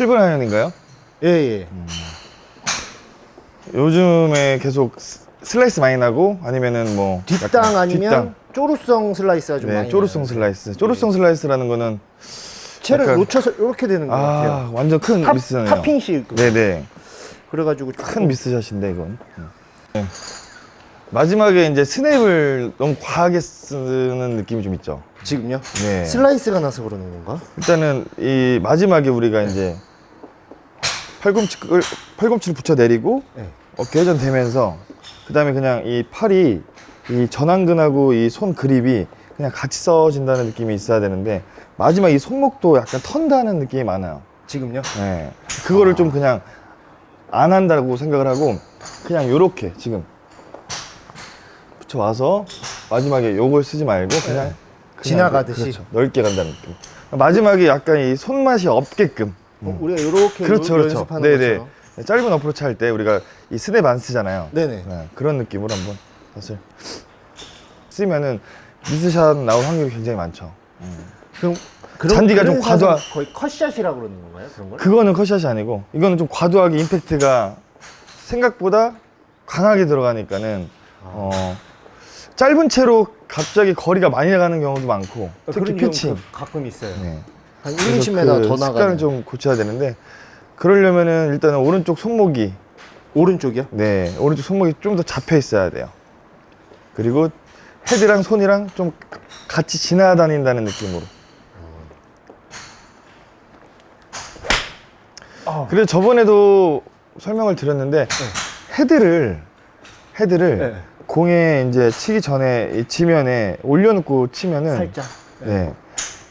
7분 아이언인가요? 예, 예. 요즘에 계속 스- 슬라이스 많이 나고 아니면은 뭐 뒷땅 약간 아니면 뒷땅. 쪼루성 슬라이스가 좀 네, 많이 쪼루송 나요. 슬라이스. 쪼루송 슬라이스라는 거는 채를 약간- 놓쳐서 이렇게 되는 것 같아요. 아 완전 큰 탑, 미스네요. 탑핑식. 네네. 그래가지고 큰 미스샷인데 이건. 네. 마지막에 이제 스냅을 너무 과하게 쓰는 느낌이 좀 있죠. 지금요? 네. 슬라이스가 나서 그러는 건가? 일단은 이 마지막에 우리가 이제 팔꿈치를 팔꿈치를 붙여 내리고 네. 어깨 회전 되면서 그다음에 그냥 이 팔이 이 전완근하고 이 손 그립이 그냥 같이 써진다는 느낌이 있어야 되는데 마지막 이 손목도 약간 턴다는 느낌이 많아요. 지금요? 네. 그거를 좀 그냥 안 한다고 생각을 하고 그냥 요렇게 지금 붙여 와서 마지막에 요걸 쓰지 말고 그냥, 그냥 지나가듯이. 그렇죠. 넓게 간다는 느낌. 마지막에 약간 이 손맛이 없게끔 어, 우리가 이렇게 그렇죠, 요- 그렇죠. 연습하는 네네. 거죠. 짧은 어프로치 할 때 우리가 이 스냅 안 쓰잖아요. 네네. 네, 그런 느낌으로 한번 사실 쓰면은 미스샷 나올 확률이 굉장히 많죠. 그럼 그런 잔디가 좀 그런 샷은 거의 컷샷이라 그러는 건가요? 그런 걸? 그거는 컷샷이 아니고 이거는 좀 과도하게 임팩트가 생각보다 강하게 들어가니까는 어, 짧은 채로 갑자기 거리가 많이 나가는 경우도 많고 특히 그런 경우 피칭. 가끔 있어요. 네. 한 1, 그래서 20m 그더 습관을 나가는. 좀 고쳐야 되는데 그러려면은 일단은 오른쪽 손목이 오른쪽이요? 네 오른쪽 손목이 좀 더 잡혀 있어야 돼요. 그리고 헤드랑 손이랑 좀 같이 지나다닌다는 느낌으로. 아, 그래서 저번에도 설명을 드렸는데 헤드를 헤드를 네. 공에 이제 치기 전에 이 지면에 올려놓고 치면은 살짝. 네.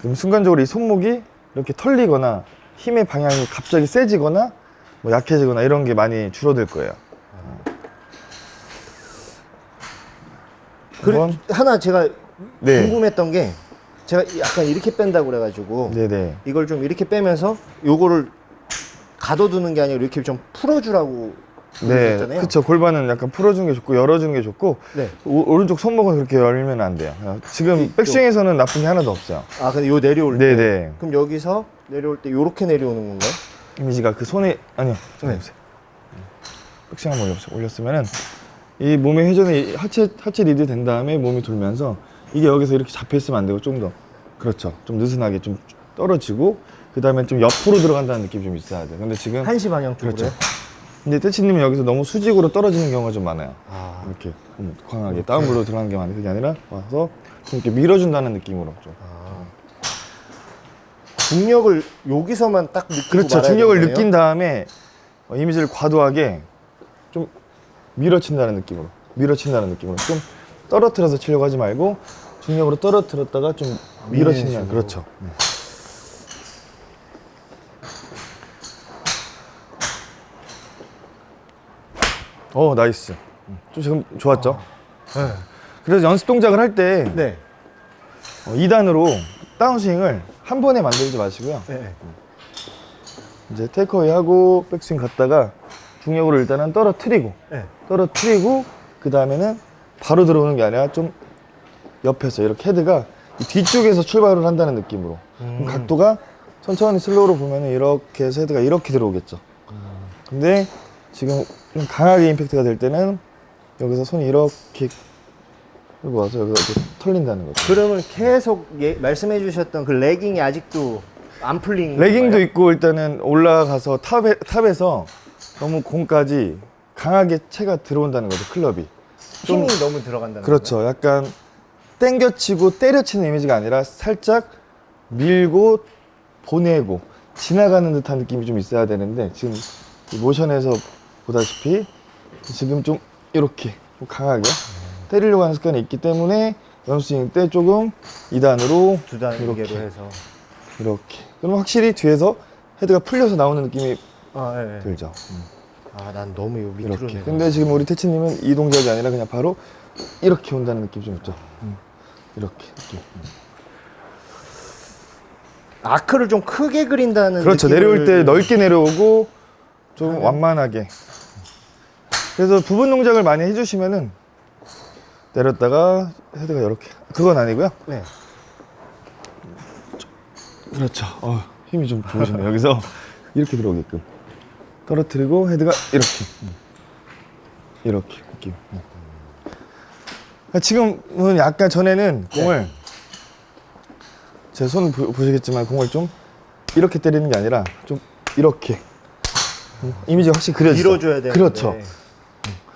그럼 순간적으로 이 손목이 이렇게 털리거나 힘의 방향이 갑자기 세지거나 뭐 약해지거나 이런 게 많이 줄어들 거예요. 한번 하나 제가 네. 궁금했던 게 제가 약간 이렇게 뺀다고 그래가지고 네네. 이걸 좀 이렇게 빼면서 요거를 가둬두는 게 아니라 이렇게 좀 풀어주라고 네, 그랬잖아요. 그쵸. 골반은 약간 풀어주는 게 좋고 열어주는 게 좋고 네. 오, 오른쪽 손목은 그렇게 열면 안 돼요. 어, 지금. 백스윙에서는 나쁜 게 하나도 없어요. 아 근데 요 내려올 때. 네네. 그럼 여기서 내려올 때 요렇게 내려오는 건가요? 이미지가 그 손에 아니요. 잠깐 네. 보세요. 백스윙 한번 올려보세요. 올렸으면은 이 몸의 회전이 하체 하체 리드 된 다음에 몸이 돌면서 이게 여기서 이렇게 잡혀 있으면 안 되고 좀 더 그렇죠. 좀 느슨하게 좀 떨어지고 그 다음에 좀 옆으로 들어간다는 느낌이 좀 있어야 돼요. 근데 지금 한시 방향 쪽으로요? 그렇죠. 근데 때치님은 여기서 너무 수직으로 떨어지는 경우가 좀 많아요. 아, 이렇게 좀 강하게 다운으로 들어가는 게 많아요. 그게 아니라 와서 좀 이렇게 밀어준다는 느낌으로 좀. 아. 중력을 여기서만 딱 느끼고 그렇죠. 말아야 중력을 되는 거네요? 느낀 다음에 어, 이미지를 과도하게 좀 밀어친다는 느낌으로, 밀어친다는 느낌으로 좀 떨어뜨려서 치려고 하지 말고 중력으로 떨어뜨렸다가 좀 식으로. 그렇죠. 어 나이스. 좀 지금 좋았죠. 네. 그래서 연습 동작을 할 때 네. 어, 2단으로 다운스윙을 한 번에 만들지 마시고요. 네. 이제 테이크어웨이 하고 백스윙 갔다가 중력으로 일단은 떨어뜨리고 네. 떨어뜨리고 그 다음에는 바로 들어오는 게 아니라 좀 옆에서 이렇게 헤드가 이 뒤쪽에서 출발을 한다는 느낌으로 그럼 음. 각도가 천천히 슬로우로 보면은 이렇게 해서 헤드가 이렇게 들어오겠죠 근데 지금 좀 강하게 임팩트가 될 때는 여기서 손이 이렇게 그리고 와서 여기가 이렇게 털린다는 거죠. 그러면 계속 예, 말씀해 주셨던 그 레깅이 아직도 안 풀린 레깅도 건가요? 있고 일단은 올라가서 탑에, 탑에서 너무 공까지 강하게 채가 들어온다는 거죠 클럽이. 좀- 힘이 너무 들어간다는 그렇죠? 약간 땡겨치고 때려치는 이미지가 아니라 살짝 밀고 보내고 지나가는 듯한 느낌이 좀 있어야 되는데 지금 이 모션에서 보다시피 지금 좀 이렇게 좀 강하게 때리려고 하는 습관이 있기 때문에 연스윙 때 조금 2단으로 두 단계로 이렇게. 해서. 이렇게. 그러면 확실히 뒤에서 헤드가 풀려서 나오는 느낌이 아, 예, 예. 들죠. 아, 난 너무 요 밑으로 이렇게. 내려. 근데 지금 우리 태치님은 이 동작이 아니라 그냥 바로 이렇게 온다는 느낌 좀 있죠. 이렇게 느낌. 아크를 좀 크게 그린다는 그렇죠. 느낌을- 내려올 때 넓게 내려오고 좀 완만하게 그래서 부분 동작을 많이 해주시면은 내렸다가 헤드가 이렇게 그건 아니고요 네. 그렇죠 어, 힘이 좀 좋으시네요 여기서 이렇게 들어오게끔 떨어뜨리고 헤드가 이렇게 음. 이렇게 느낌. 음. 그러니까 지금은 약간 전에는 공을 제 손 보시겠지만 공을 좀 이렇게 때리는 게 아니라 좀 이렇게 음, 이미지가 확실히 그려지죠. 밀어줘야 되는데. 그렇죠.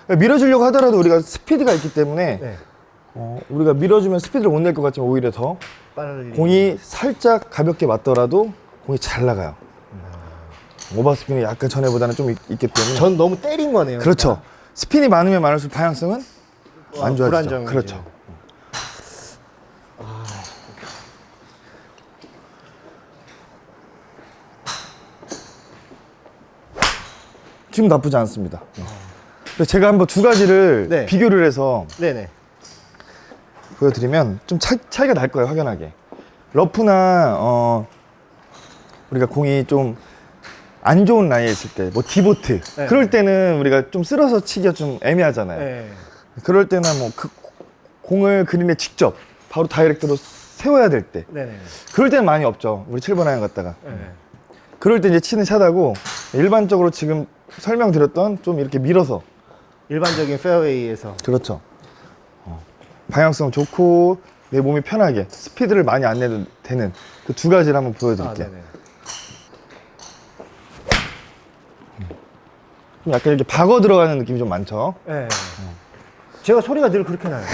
그러니까 밀어주려고 하더라도 우리가 스피드가 있기 때문에 네. 어, 우리가 밀어주면 스피드를 못 낼 것 같지만 오히려 더 빠르게. 공이 살짝 가볍게 맞더라도 공이 잘 나가요. 오버스핀이 약간 전에보다는 좀 있, 기 때문에 전 너무 때린 거네요. 그렇죠. 스핀이 많으면 많을수록 방향성은 어, 안 좋아지죠. 그렇죠. 지금 나쁘지 않습니다. 그래서 제가 한번 두 가지를 네. 비교를 해서 네네. 보여드리면 좀 차, 차이가 날 거예요 확연하게 러프나 어 우리가 공이 좀 안 좋은 라인에 있을 때 뭐 디보트 네. 그럴 때는 우리가 좀 쓸어서 치기가 좀 애매하잖아요 네. 그럴 때는 뭐그 공을 그린에 직접 바로 다이렉트로 세워야 될 때 네네. 그럴 때는 많이 없죠 우리 7번 아이언 갔다가 네. 그럴 때 이제 치는 샷하고 일반적으로 지금 설명드렸던 좀 이렇게 밀어서 일반적인 페어웨이에서. 그렇죠. 어, 방향성 좋고 내 몸이 편하게 스피드를 많이 안 내도 되는 그 두 가지를 한번 아, 보여드릴게요. 네네. 좀 약간 이렇게 박어 들어가는 느낌이 좀 많죠. 네. 제가 소리가 늘 그렇게 나요.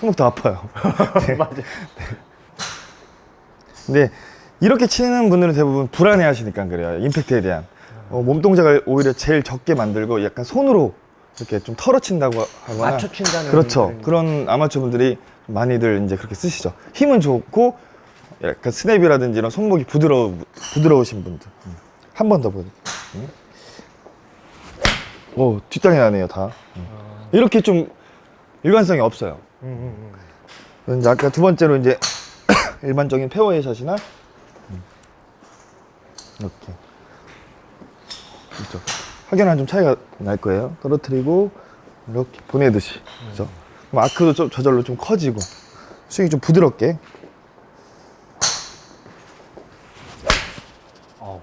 손목도 아파요. 네. 맞아요. 근데 이렇게 치는 분들은 대부분 불안해 하시니까 그래요. 임팩트에 대한. 어, 몸 동작을 오히려 제일 적게 만들고 약간 손으로 이렇게 좀 털어친다고 하거나. 맞춰 친다는 그렇죠. 그런- 그런 아마추어 분들이 많이들 이제 그렇게 쓰시죠. 힘은 좋고 약간 스냅이라든지 이런 손목이 부드러워, 부드러우신 분들. 한 번 더 보여드릴게요. 오, 뒷땅이 나네요, 다. 이렇게 좀 일관성이 없어요. 음, 음, 음. 이제 아까 두 번째로 이제 일반적인 페어웨이 샷이나 음, 이렇게 그렇죠. 확연한 좀 차이가 날 거예요. 떨어뜨리고 이렇게 보내듯이 그렇죠. 그럼 아크도 좀 저절로 좀 커지고 스윙이 좀 부드럽게 아우.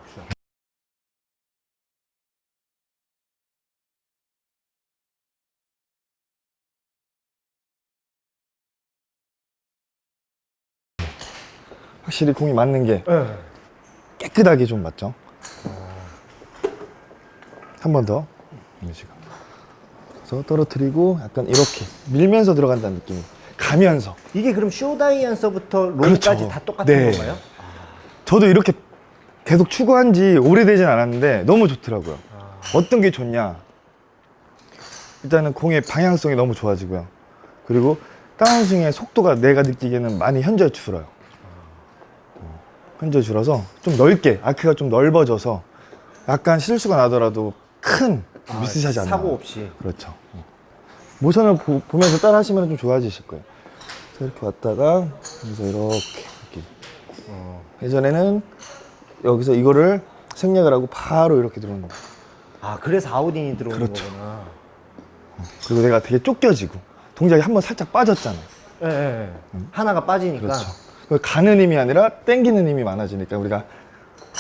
확실히 공이 맞는 게 네. 깨끗하게 좀 맞죠. 한 번 더. 이런 식으로. 그래서 떨어뜨리고 약간 이렇게 밀면서 들어간다는 느낌이 가면서 이게 그럼 쇼다이언서부터 롤까지 그렇죠. 다 똑같은 네. 건가요? 저도 이렇게 계속 추구한 지 오래되진 않았는데 너무 좋더라고요. 아. 어떤 게 좋냐? 일단은 공의 방향성이 너무 좋아지고요. 그리고 다운스윙의 속도가 내가 느끼기에는 많이 현저히 줄어요. 어, 현저히 줄어서 좀 넓게, 아크가 좀 넓어져서 약간 실수가 나더라도 큰 아, 미스샷이 안 사고 나요. 없이. 그렇죠. 어. 모션을 보, 면서 따라 하시면 좀 좋아지실 거예요. 그래서 이렇게 왔다가 여기서 이렇게, 이렇게. 어. 예전에는 여기서 이거를 생략을 하고 바로 이렇게 들어오는 거예요. 아, 그래서 아웃인이 들어오는 그렇죠. 거구나. 그리고 내가 되게 쫓겨지고 동작이 한번 살짝 빠졌잖아요. 예, 예, 예. 하나가 빠지니까. 그렇죠. 그 가는 힘이 아니라 땡기는 힘이 많아지니까 우리가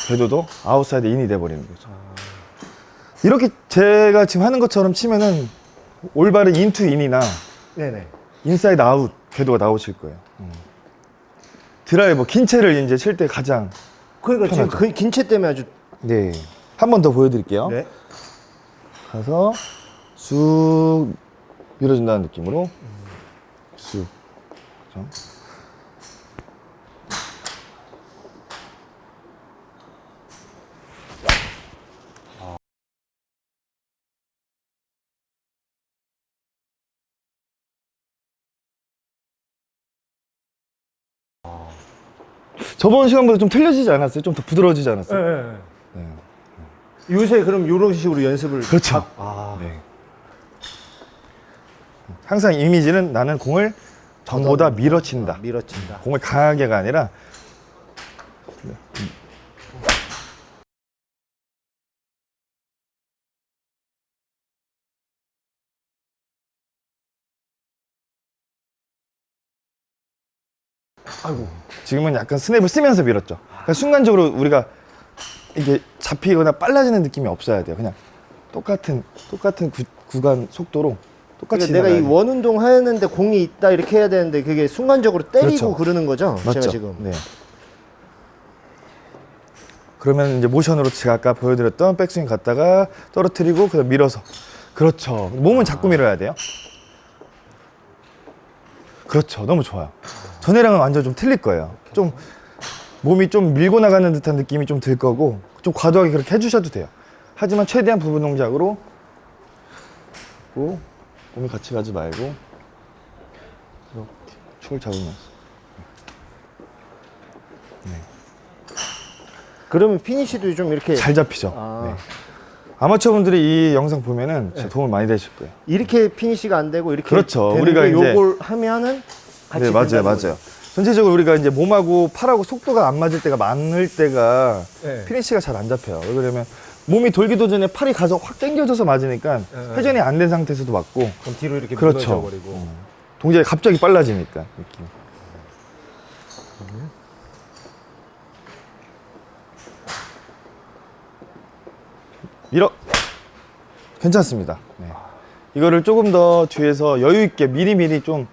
궤도도 아웃사이드 인이 돼버리는 거죠. 이렇게 제가 지금 하는 것처럼 치면은 올바른 인투 인이나 네네. 인사이드 아웃 궤도가 나오실 거예요. 음. 드라이버 긴 채를 이제 칠 때 가장 그러니까 지금 편하죠. 그 긴채 때문에 아주. 네. 한 번 더 보여드릴게요. 네. 가서 쑥 밀어준다는 느낌으로 쑥. 그죠? 저번 시간보다 좀 틀려지지 않았어요? 좀 더 부드러워지지 예, 않았어요? 예, 예. 네. 요새 그럼 이런 식으로 연습을. 그렇죠. 하- 아. 네. 항상 이미지는 나는 공을 전보다 밀어친다. 밀어친다. 공을 강하게가 아니라 아이고. 지금은 약간 스냅을 쓰면서 밀었죠. 그러니까 순간적으로 우리가 이게 잡히거나 빨라지는 느낌이 없어야 돼요. 그냥 똑같은 똑같은 구, 구간 속도로 똑같이 그러니까 내가 이. 원 운동 하는데 공이 있다 이렇게 해야 되는데 그게 순간적으로 때리고 그렇죠. 그러는 거죠? 맞죠? 제가 지금. 네. 그러면 이제 모션으로 제가 아까 보여드렸던 백스윙 갔다가 떨어뜨리고 그다음 밀어서 그렇죠. 몸은 자꾸 밀어야 돼요. 그렇죠. 너무 좋아요. 전에랑은 완전 좀 틀릴 거예요. 좀 몸이 좀 밀고 나가는 듯한 느낌이 좀 들 거고 좀 과도하게 그렇게 해주셔도 돼요. 하지만 최대한 부분 동작으로 고 몸이 같이 가지 말고 이렇게 축을 잡으면서 그러면 피니시도 좀 이렇게 잘 잡히죠. 아. 네. 아마추어 분들이 이 영상 보면은 진짜 도움 많이 되실 거예요. 이렇게 피니시가 안 되고 이렇게 그렇죠. 되는데 우리가 이제- 요걸 하면은 같이 네, 맞아요, 된다는 맞아요. 전체적으로 우리가 이제 몸하고 팔하고 속도가 안 맞을 때가 많을 때가 네. 피니시가 잘 안 잡혀요. 왜 그러면 몸이 돌기도 전에 팔이 가서 확 당겨져서 맞으니까 네. 회전이 안 된 상태에서도 맞고 그럼 뒤로 이렇게 그렇죠. 무너져 버리고. 음. 동작이 갑자기 빨라지니까 느낌. 밀어 괜찮습니다. 네. 이거를 조금 더 뒤에서 여유 있게 미리미리 좀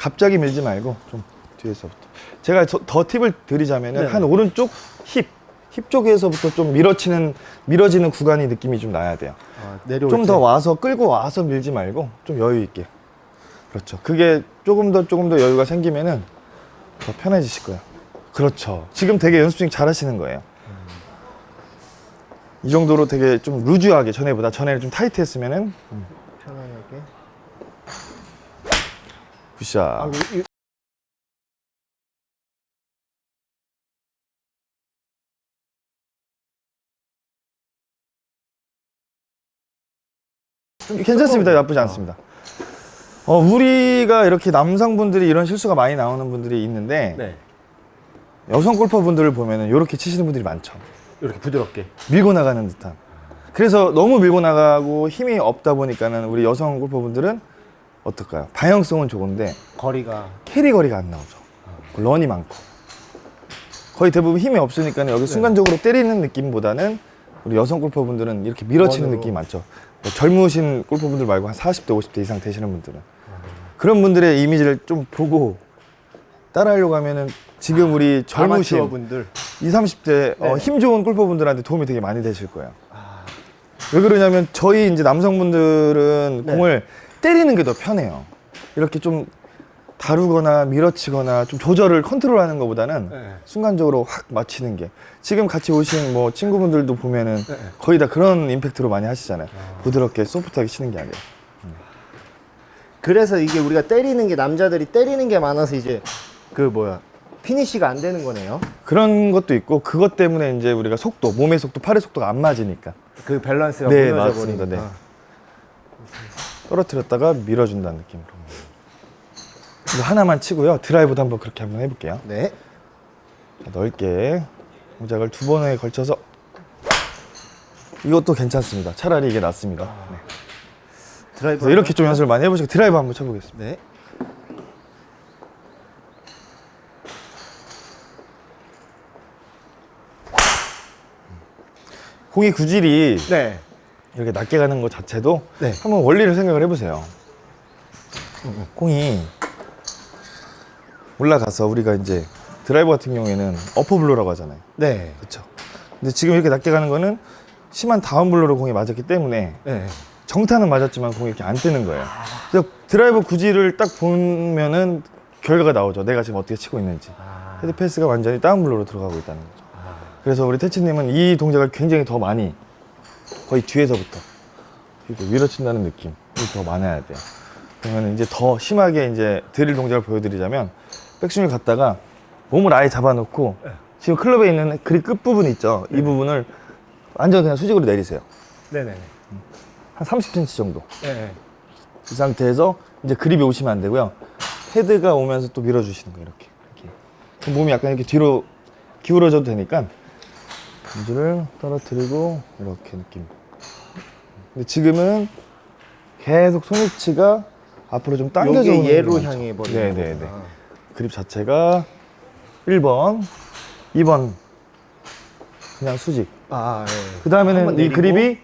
갑자기 밀지 말고 좀 뒤에서부터. 제가 저- 더 팁을 드리자면은 네. 한 오른쪽 힙, 힙 쪽에서부터 좀 밀어치는 밀어지는 구간이 느낌이 좀 나야 돼요. 아, 내려올 좀 때. 더 와서 끌고 와서 밀지 말고 좀 여유 있게. 그렇죠. 그게 조금 더 조금 더 여유가 생기면은 더 편해지실 거예요. 그렇죠. 지금 되게 연습 중 잘 하시는 거예요. 이 정도로 되게 좀 루즈하게 전에보다 전에는 좀 타이트했으면은 음, 편안하게. 굿샷. 아, 이- 괜찮습니다. 나쁘지 않습니다. 어, 우리가 이렇게 남성분들이 이런 실수가 많이 나오는 분들이 있는데 네. 여성 골퍼분들을 보면은 이렇게 치시는 분들이 많죠. 이렇게 부드럽게. 밀고 나가는 듯한. 그래서 너무 밀고 나가고 힘이 없다 보니까는 우리 여성 골퍼분들은 어떨까요? 방향성은 좋은데 거리가 캐리 거리가 안 나오죠. 런이 많고. 거의 대부분 힘이 없으니까 여기 순간적으로 때리는 느낌보다는 우리 여성 골퍼분들은 이렇게 밀어치는. 느낌이 많죠. 뭐 젊으신 골퍼분들 말고 한 40대, 50대 이상 되시는 분들은. 그런 분들의 이미지를 좀 보고 따라하려고 하면은 지금 우리 젊으신 아마추어 분들. 20, 30대 어, 네. 힘 좋은 골퍼분들한테 도움이 되게 많이 되실 거예요. 아, 왜 그러냐면 저희 이제 남성분들은 네. 공을 때리는 게 더 편해요. 이렇게 좀 다루거나 밀어치거나 좀 조절을 컨트롤하는 것보다는 네. 순간적으로 확 맞히는 게 지금 같이 오신 뭐 친구분들도 보면은 네. 거의 다 그런 임팩트로 많이 하시잖아요. 부드럽게 소프트하게 치는 게 아니라. 그래서 이게 우리가 때리는 게 남자들이 때리는 게 많아서 이제 그 뭐야 피니시가 안 되는 거네요. 그런 것도 있고 그것 때문에 이제 우리가 속도, 몸의 속도, 팔의 속도가 안 맞으니까 그 밸런스가 네, 무너져 맞습니다. 버리니까. 네. 떨어뜨렸다가 밀어준다는 느낌으로. 이거 하나만 치고요. 드라이브도 한번 그렇게 한번 해볼게요. 네. 자, 넓게 동작을 두 번에 걸쳐서 이것도 괜찮습니다. 차라리 이게 낫습니다. 네. 드라이브 그래서 이렇게 좀 연습을 많이 해보시고 드라이브 한번 쳐보겠습니다. 네. 공이 구질이 네. 이렇게 낮게 가는 것 자체도 네. 한번 원리를 생각을 해보세요. 공이 올라가서 우리가 이제 드라이버 같은 경우에는 어퍼 블로라고 하잖아요. 네. 그렇죠. 근데 지금 이렇게 낮게 가는 거는 심한 다운 블로로 공이 맞았기 때문에 네. 정타는 맞았지만 공이 이렇게 안 뜨는 거예요. 그래서 드라이버 구질을 딱 보면은 결과가 나오죠. 내가 지금 어떻게 치고 있는지. 아. 헤드 패스가 완전히 다운 블로로 들어가고 있다는 거죠. 그래서 우리 태치님은 이 동작을 굉장히 더 많이 거의 뒤에서부터 이렇게 밀어친다는 느낌이 더 많아야 돼요. 그러면 이제 더 심하게 이제 드릴 동작을 보여드리자면 백스윙을 갔다가 몸을 아예 잡아놓고 지금 클럽에 있는 그립 끝 부분 있죠. 이 부분을 완전 그냥 수직으로 내리세요. 네네. 한 30cm 정도. 네. 이 상태에서 이제 그립이 오시면 안 되고요. 헤드가 오면서 또 밀어주시는 거예요, 이렇게. 이렇게. 몸이 약간 이렇게 뒤로 기울어져도 되니까 공주를 떨어뜨리고 이렇게 느낌. 근데 지금은 계속 손위치가 앞으로 좀 당겨져 요게 얘로 향해. 버리는 네네네. 거구나. 그립 자체가 1번, 2번 그냥 수직. 아, 예. 그 다음에는 한번 이 내리고 그립이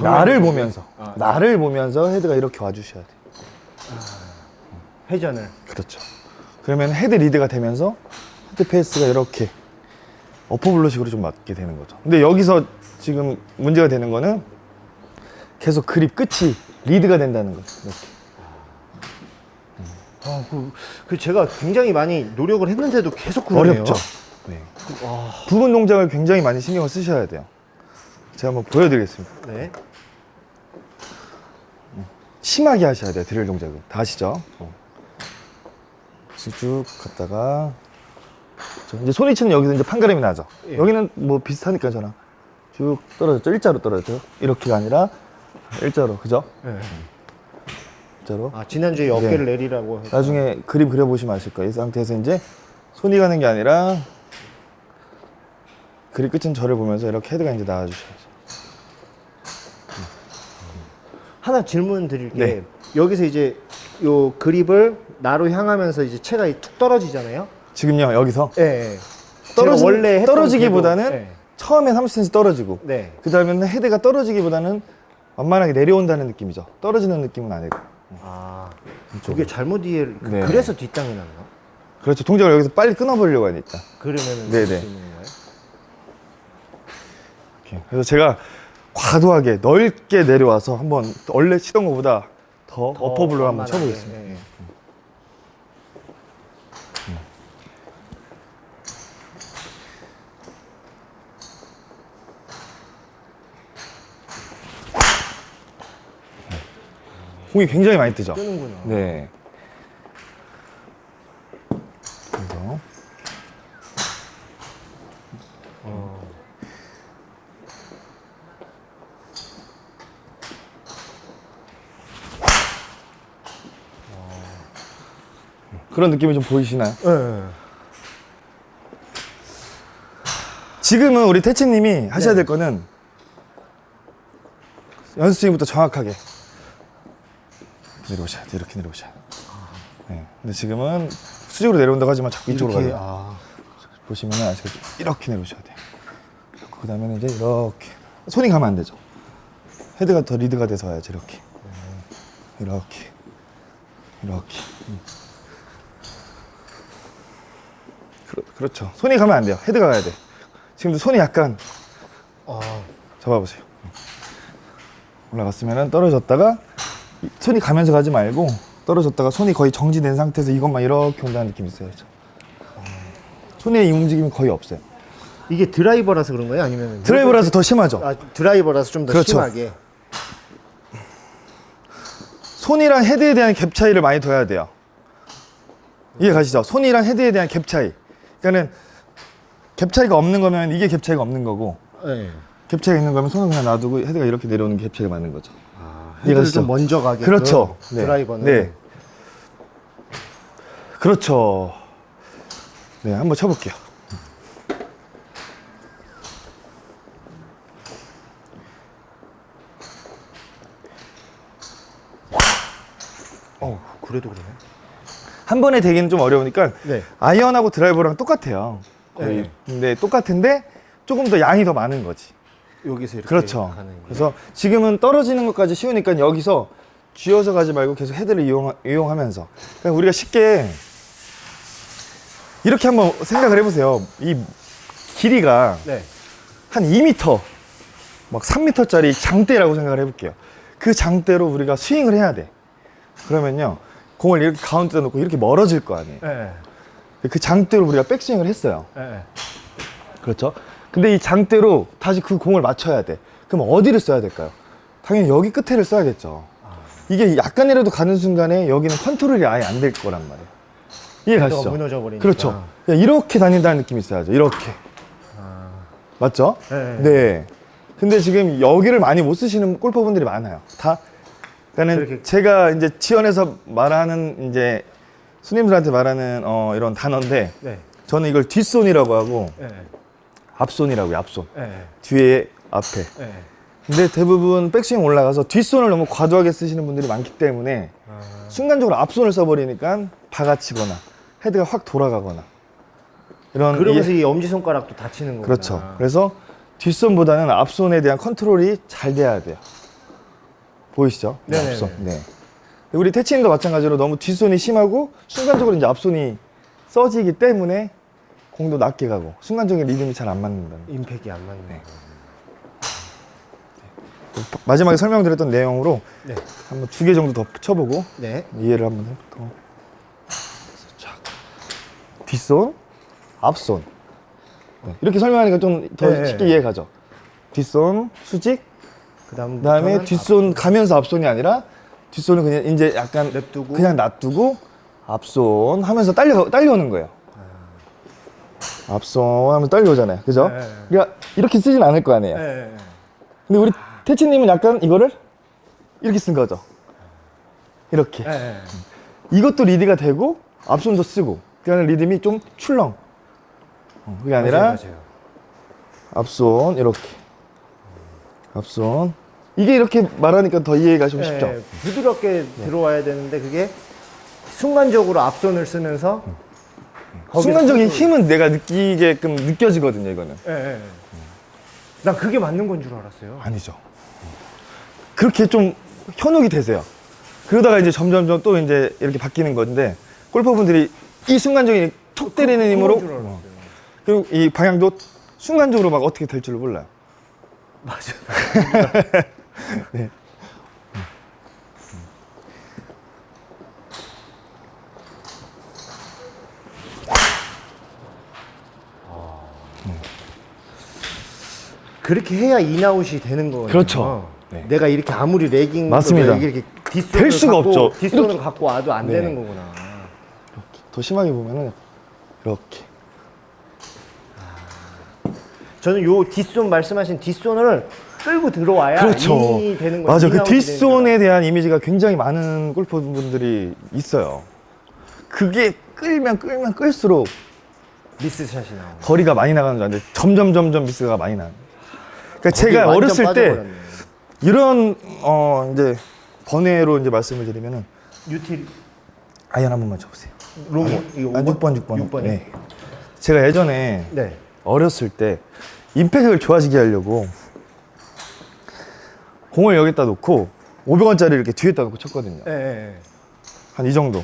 나를. 보면서 아, 나를 보면서 헤드가 이렇게 와주셔야 돼. 회전을. 그렇죠. 그러면 헤드 리드가 되면서 헤드 페이스가 이렇게 어퍼블로식으로 좀 맞게 되는 거죠. 근데 여기서 지금 문제가 되는 거는 계속 그립 끝이 리드가 된다는 거죠. 이렇게. 아, 그, 그 제가 굉장히 많이 노력을 했는데도 계속 그러네요. 어렵죠. 네. 와, 부분 동작을 굉장히 많이 신경을 쓰셔야 돼요. 제가 한번 보여드리겠습니다. 네. 심하게 하셔야 돼요. 드릴 동작은. 다 아시죠? 어. 쭉 갔다가 저 이제 소리 치는 여기서 이제 판가름이 나죠. 예. 여기는 뭐 비슷하니까 저랑 쭉 떨어졌죠. 일자로 떨어졌죠. 이렇게가 아니라 일자로 그죠? 네. 일자로. 아, 지난주에 어깨를 내리라고. 해서. 나중에 그림 그려보시면 아실 거예요. 이 상태에서 이제 손이 가는 게 아니라 그립 끝은 저를 보면서 이렇게 헤드가 이제 나와주셔야죠. 하나 질문 드릴게요. 네. 여기서 이제 요 그립을 나로 향하면서 이제 채가 툭 떨어지잖아요. 지금요 여기서 예. 네. 떨어지, 원래 떨어지기보다는 궤도, 네. 처음에 30cm 떨어지고 네. 그 다음에는 헤드가 떨어지기보다는 완만하게 내려온다는 느낌이죠. 떨어지는 느낌은 아니고. 아, 이쪽으로. 그게 잘못 이해. 그, 네. 그래서 뒷땅이 났나? 그렇죠. 동작을 여기서 빨리 끊어버리려고 하니까. 그러면은 네네. 될수 있는 거예요? 이렇게. 그래서 제가 과도하게 넓게 내려와서 한번 원래 치던 것보다 더, 더 어퍼블로 한번 완만하게, 쳐보겠습니다. 네. 공이 굉장히 많이 뜨죠. 뜨는구나. 네. 그래서 어. 그런 느낌이 좀 보이시나요? 네. 지금은 우리 태치님이 하셔야 네. 될 거는 연습 스윙부터 정확하게 내려오셔야 돼. 이렇게 내려오셔야 돼. 네. 근데 지금은 수직으로 내려온다고 하지만 자꾸 이쪽으로 이렇게, 가요. 아. 보시면 아시겠죠? 이렇게 내려오셔야 돼요. 그 다음에는 이제 이렇게 손이 가면 안 되죠. 헤드가 더 리드가 돼서 와야지 이렇게 이렇게 이렇게 음. 그렇, 그렇 죠. 손이 가면 안 돼요. 헤드가 가야 돼. 지금도 손이 약간 아. 잡아보세요. 올라갔으면 떨어졌다가 이- 손이 가면서 가지 말고 떨어졌다가 손이 거의 정지된 상태에서 이것만 이렇게 온다는 느낌이 있어야죠. 손의 이 움직임이 거의 없어요. 이게 드라이버라서 그런 거예요? 아니면 드라이브라서 더 심하죠. 아, 드라이버라서 좀 더 그렇죠. 심하게. 손이랑 헤드에 대한 갭 차이를 많이 둬야 돼요. 이해 가시죠? 손이랑 헤드에 대한 갭 차이. 그러니까는 갭 차이가 없는 거면 이게 갭 차이가 없는 거고 네. 갭 차이가 있는 거면 손을 그냥 놔두고 헤드가 이렇게 내려오는 게 갭 차이가 맞는 거죠. 가시죠? 좀 먼저 가게. 그렇죠. 네. 드라이버는. 네. 그렇죠. 네, 한번 쳐볼게요. 어, 그래도 그러네. 한 번에 되기는 좀 어려우니까 네. 아이언하고 드라이버랑 똑같아요. 거의. 네. 근데 똑같은데 조금 더 양이 더 많은 거지. 여기서 이렇게 그렇죠. 가는 게. 그래서 지금은 떨어지는 것까지 쉬우니까 여기서 쥐어서 가지 말고 계속 헤드를 이용, 이용하면서 그냥 우리가 쉽게 이렇게 한번 생각을 해보세요. 이 길이가 네. 한 2m, 막 3m짜리 장대라고 생각을 해볼게요. 그 장대로 우리가 스윙을 해야 돼. 그러면요, 공을 이렇게 가운데다 놓고 이렇게 멀어질 거 아니에요. 네. 그 장대로 우리가 백스윙을 했어요. 네. 그렇죠? 근데 이 장대로 다시 그 공을 맞춰야 돼. 그럼 어디를 써야 될까요? 당연히 여기 끝에를 써야겠죠. 이게 약간이라도 가는 순간에 여기는 컨트롤이 아예 안 될 거란 말이에요. 이해 가시죠? 헤드가 무너져 버리니까. 그렇죠. 그냥 이렇게 다닌다는 느낌이 있어야죠. 이렇게. 아. 맞죠? 네. 네. 근데 지금 여기를 많이 못 쓰시는 골퍼분들이 많아요. 다. 그러니까는 그렇게- 제가 이제 지원해서 말하는 이제 스님들한테 말하는 어, 이런 단어인데 네. 저는 이걸 뒷손이라고 하고 네. 앞손이라고요. 앞손. 네. 뒤에 앞에. 네. 근데 대부분 백스윙 올라가서 뒷손을 너무 과도하게 쓰시는 분들이 많기 때문에 아. 순간적으로 앞손을 써버리니까 박아치거나 헤드가 확 돌아가거나 이런 그러면서 이- 이 엄지손가락도 다치는 거구나. 그렇죠. 그래서 뒷손보다는 앞손에 대한 컨트롤이 잘 돼야 돼요. 보이시죠? 네, 네네네. 앞손. 네. 우리 태치님도 마찬가지로 너무 뒷손이 심하고 순간적으로 이제 앞손이 써지기 때문에 공도 낮게 가고 순간적인 리듬이 잘 안 맞는다는. 임팩이 안 맞네. 네. 마지막에 설명드렸던 내용으로 네. 한번 두 개 정도 더 쳐보고 네. 이해를 한번 쫙. 뒷손, 앞손. 네, 이렇게 설명하니까 좀 더 네. 쉽게 이해 가죠. 뒷손, 수직, 그다음 그다음에 뒷손 가면서 앞손이 아니라 뒷손은 그냥 이제 약간 냅두고. 그냥 놔두고 앞손 하면서 딸려 딸려오는 거예요. 앞손 하면서 딸려오잖아요. 그죠? 네. 그러니까 이렇게 쓰진 않을 거 아니에요. 네. 근데 우리 태치님은 약간 이거를 이렇게 쓴 거죠. 이렇게. 네. 이것도 리드가 되고 앞손도 쓰고 그러니까 리듬이 좀 출렁. 어, 그게 아니라 맞아요, 맞아요. 앞손 이렇게. 앞손. 이게 이렇게 말하니까 더 이해가 좀 쉽죠. 네, 부드럽게 들어와야 되는데 그게 순간적으로 앞손을 쓰면서 거기서 순간적인 힘은 내가 느끼게끔 느껴지거든요, 이거는. 예, 예. 난 그게 맞는 건 줄 알았어요. 아니죠. 그렇게 좀 현혹이 되세요. 그러다가 이제 점점점 또 이제 이렇게 바뀌는 건데 골퍼분들이 이 순간적인 톡 때리는 힘으로 그건 줄 알았어요. 그리고 이 방향도 순간적으로 막 어떻게 될줄 몰라요. 맞아. 네. 그렇게 해야 인아웃이 되는 거예요. 그렇죠. 네. 내가 이렇게 아무리 레깅 맞습니다. 이렇게 뒷손을 될 수가 갖고, 없죠. 뒷손을. 갖고 와도 안 네. 되는 거구나. 더 심하게 보면은 이렇게. 저는 요 뒷손 말씀하신 뒷손을 끌고 들어와야 그렇죠. 인이 되는 거예요. 맞아. 그 인아웃이 되는 뒷손에 대한 이미지가 굉장히 많은 골퍼분들이 있어요. 그게 끌면 끌면 끌수록 거예요. 미스샷이 나오는. 거리가 많이 나가는 줄 아는데 점점 점점 미스가 많이 나는. 그러니까 제가 어렸을 때 빠져버렸네. 이런 어 이제 번외로 이제 말씀을 드리면은 유틸 아이언 한 번만 쳐보세요. 롱 아, 이거 6번 6번. 6번이. 네. 제가 예전에 네. 어렸을 때 임팩을 좋아지게 하려고 공을 여기다 놓고 500원짜리 이렇게 뒤에다 놓고 쳤거든요. 예, 예. 예. 한 이 정도.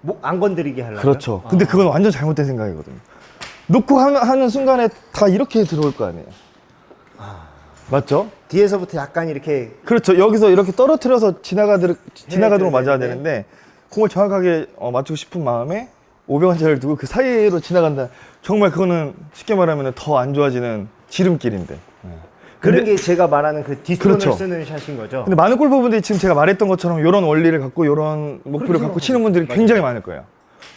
뭐안 건드리게 하려고. 그렇죠. 근데 그건 완전 잘못된 생각이거든요. 놓고 하는, 하는 순간에 다 이렇게 들어올 거 아니에요. 맞죠? 뒤에서부터 약간 이렇게 그렇죠. 여기서 이렇게 떨어뜨려서 지나가도록, 지나가도록 네, 맞아야 네, 네. 되는데 공을 정확하게 어, 맞추고 싶은 마음에 500원짜리를 두고 그 사이로 지나간다. 정말 그거는 쉽게 말하면 더 안 좋아지는 지름길인데. 네. 그런 근데, 게 제가 말하는 그 뒷손을 그렇죠. 쓰는 샷인 거죠. 근데 많은 골퍼분들이 지금 제가 말했던 것처럼 이런 원리를 갖고 이런 목표를 그렇죠. 갖고 치는 분들이 굉장히 많을 거예요.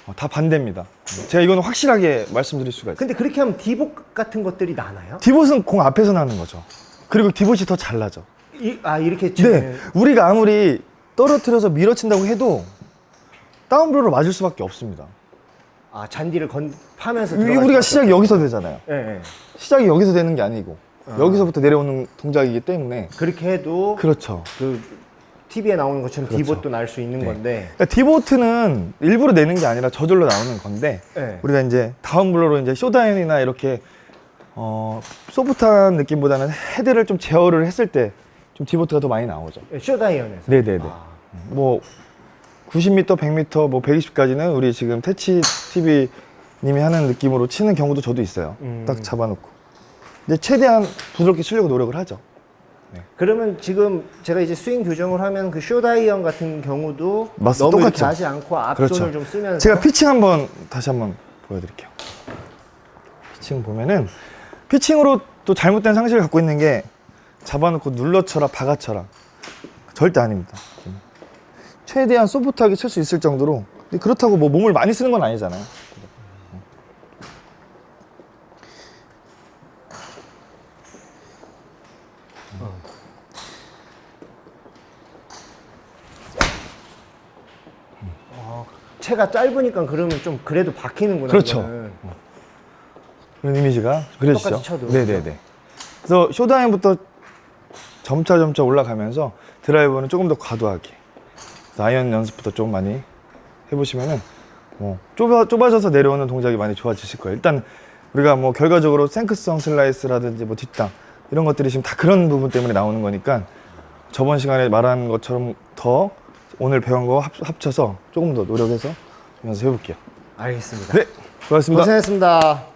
어, 다 반대입니다. 제가 이거는 확실하게 말씀드릴 수가 있어요. 근데 그렇게 하면 디복 같은 것들이 나나요? 디봇은 공 앞에서 나는 거죠. 그리고 디봇이 더 잘 나죠. 이, 아 이렇게 네. 치면 우리가 아무리 떨어뜨려서 밀어친다고 해도 다운블로로 맞을 수밖에 없습니다. 아 잔디를 건 파면서 이- 들어갈 우리가 시작이 여기서 되잖아요. 없- 예, 예. 시작이 여기서 되는 게 아니고 여기서부터 내려오는 동작이기 때문에 그렇게 해도 그렇죠. 그 TV에 나오는 것처럼 그렇죠. 디봇도 날 수 있는 네. 건데 그러니까 디보트는 일부러 내는 게 아니라 저절로 나오는 건데 예. 우리가 이제 다운블로로 이제 쇼다인이나 이렇게 어, 소프트한 느낌보다는 헤드를 좀 제어를 했을 때 좀 디보트가 더 많이 나오죠. 예, 쇼다이언에서 네네네. 아, 뭐 90m, 100m, 뭐 120까지는 우리 지금 태치 TV 님이 하는 느낌으로 치는 경우도 저도 있어요. 음. 딱 잡아놓고. 근데 최대한 부드럽게 치려고 노력을 하죠. 그러면 지금 제가 이제 스윙 교정을 하면 그 쇼다이언 같은 경우도 맞습니다. 너무 이렇게 똑같죠. 하지 않고 앞손을 그렇죠. 좀 쓰면서 제가 피칭 한번 다시 한번 보여드릴게요. 피칭 보면은 피칭으로 또 잘못된 상식을 갖고 있는 게 잡아놓고 눌러쳐라 박아쳐라 절대 아닙니다. 최대한 소프트하게 칠 수 있을 정도로 그렇다고 뭐 몸을 많이 쓰는 건 아니잖아요. 채가 짧으니까 그러면 좀 그래도 박히는구나. 그렇죠. 이거는. 그런 이미지가 그려지죠. 쳐도. 네네네. 그래서 쇼다인부터 점차 점차 올라가면서 드라이버는 조금 더 과도하게. 아이언 연습부터 좀 많이 해보시면은 뭐 좁아, 좁아져서 내려오는 동작이 많이 좋아지실 거예요. 일단 우리가 뭐 결과적으로 생크성 슬라이스라든지 뭐 뒷땅 이런 것들이 지금 다 그런 부분 때문에 나오는 거니까 저번 시간에 말한 것처럼 더 오늘 배운 거 합, 합쳐서 조금 더 노력해서 연습해 볼게요. 알겠습니다. 네, 수고하셨습니다. 고생했습니다.